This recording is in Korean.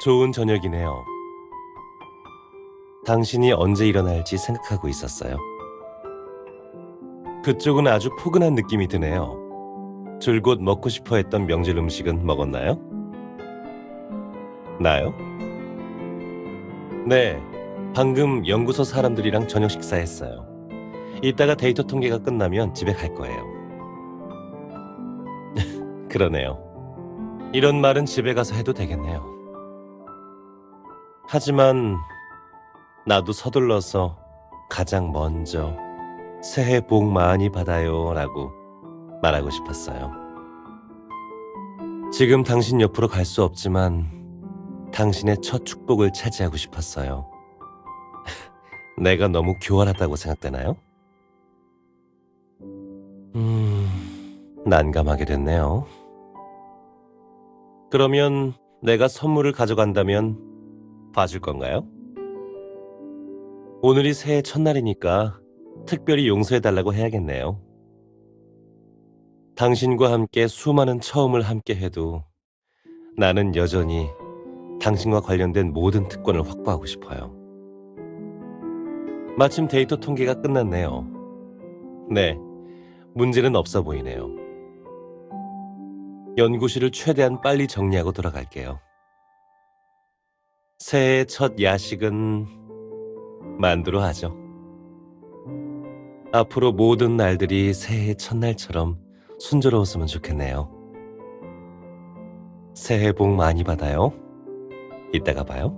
좋은 저녁이네요. 당신이 언제 일어날지 생각하고 있었어요. 그쪽은 아주 포근한 느낌이 드네요. 줄곧 먹고 싶어 했던 명절 음식은 먹었나요? 나요? 네, 방금 연구소 사람들이랑 저녁 식사했어요. 이따가 데이터 통계가 끝나면 집에 갈 거예요. 그러네요. 이런 말은 집에 가서 해도 되겠네요. 하지만 나도 서둘러서 가장 먼저 새해 복 많이 받아요 라고 말하고 싶었어요. 지금 당신 옆으로 갈 수 없지만 당신의 첫 축복을 차지하고 싶었어요. 내가 너무 교활하다고 생각되나요? 음, 난감하게 됐네요. 그러면 내가 선물을 가져간다면 봐줄 건가요? 오늘이 새해 첫날이니까 특별히 용서해달라고 해야겠네요. 당신과 함께 수많은 처음을 함께 해도 나는 여전히 당신과 관련된 모든 특권을 확보하고 싶어요. 마침 데이터 통계가 끝났네요. 네, 문제는 없어 보이네요. 연구실을 최대한 빨리 정리하고 돌아갈게요. 새해 첫 야식은 만두로 하죠. 앞으로 모든 날들이 새해 첫날처럼 순조로웠으면 좋겠네요. 새해 복 많이 받아요. 이따가 봐요.